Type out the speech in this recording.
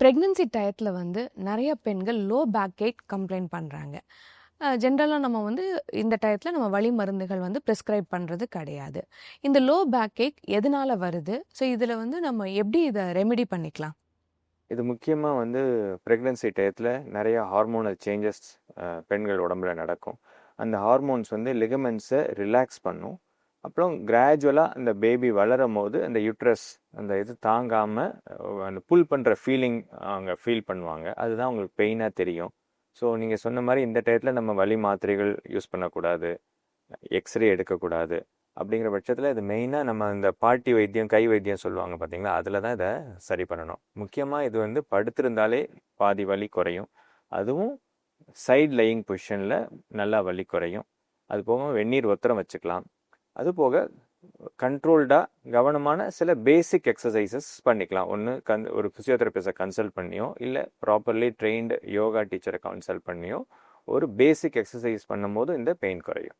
Pregnancy டயத்தில் வந்து நிறைய பெண்கள் லோ பேக் ஏக் கம்ப்ளைண்ட் பண்ணுறாங்க ஜென்ரலாக நம்ம வந்து இந்த டயத்தில் நம்ம வழி மருந்துகள் வந்து ப்ரிஸ்கிரைப் பண்ணுறது கிடையாது. இந்த லோ பேக் ஏக் எதனால் வருது? ஸோ இதில் வந்து நம்ம எப்படி இதை ரெமெடி பண்ணிக்கலாம்? இது முக்கியமாக வந்து ப்ரெக்னன்சி டயத்தில் நிறைய ஹார்மோனல் சேஞ்சஸ் பெண்கள் உடம்புல நடக்கும். அந்த ஹார்மோன்ஸ் வந்து லிகமெண்ட்ஸை ரிலாக்ஸ் பண்ணும். அப்புறம் கிராஜுவலாக அந்த பேபி வளரும் போது அந்த யூட்ரஸ் அந்த இது தாங்காமல் அந்த புல் பண்ணுற ஃபீலிங் அவங்க ஃபீல் பண்ணுவாங்க. அதுதான் அவங்களுக்கு பெயினாக தெரியும். ஸோ நீங்கள் சொன்ன மாதிரி இந்த டயத்தில் நம்ம வலி மாத்திரைகள் யூஸ் பண்ணக்கூடாது. எக்ஸ்ரே எடுக்கக்கூடாது. அப்படிங்கிற பட்சத்தில் இது மெயினாக நம்ம இந்த பாட்டி வைத்தியம் கை வைத்தியம் சொல்லுவாங்க பார்த்தீங்களா? அதில் தான் இதை சரி பண்ணணும். முக்கியமாக இது வந்து படுத்திருந்தாலே பாதி வலி குறையும். அதுவும் சைட் லையிங் பொசிஷனில் நல்லா வலி குறையும். அது போக வெந்நீர் ஒத்தரம் வச்சுக்கலாம். அது போக கண்ட்ரோல்டாக கவனமான சில பேசிக் எக்ஸசைசஸ் பண்ணிக்கலாம். ஒன்று கன் ஒரு ஃபிசியோதெரபிஸ்டை கன்சல்ட் பண்ணியோ இல்லை ப்ராப்பர்லி ட்ரெயின்டு யோகா டீச்சரை கன்சல்ட் பண்ணியோ ஒரு பேசிக் எக்ஸசைஸ் பண்ணும்போது இந்த பெயின் குறையும்.